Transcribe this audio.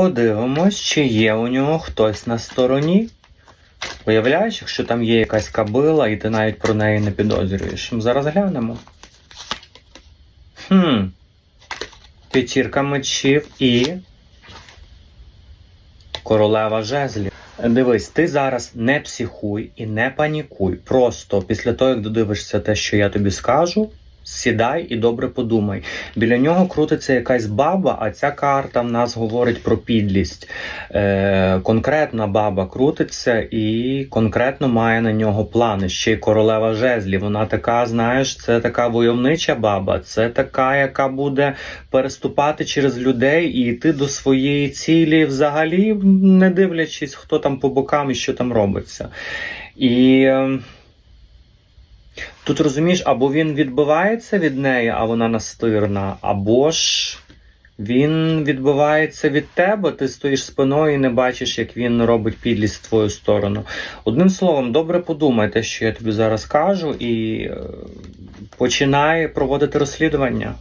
подивимось, чи є у нього хтось на стороні. Уявляєш, якщо там є якась кабила, і ти навіть про неї не підозрюєш. Зараз глянемо. Хм. П'ятірка мечів і. Королева жезлів. Дивись, ти зараз не психуй і не панікуй. Просто після того, як додивишся те, що я тобі скажу, сідай і добре подумай. Біля нього крутиться якась баба, а ця карта в нас говорить про підлість. Е, конкретна баба крутиться і конкретно має на нього плани. Ще й королева жезлів. Вона така, знаєш, це така войовнича баба, це така, яка буде переступати через людей і йти до своєї цілі, взагалі, не дивлячись, хто там по бокам і що там робиться. І. е, Тут розумієш, або він відбивається від неї, а вона настирна, або ж він відбивається від тебе, ти стоїш спиною і не бачиш, як він робить підлість в твою сторону. Одним словом, добре подумай те, що я тобі зараз кажу, і починає починай проводити розслідування.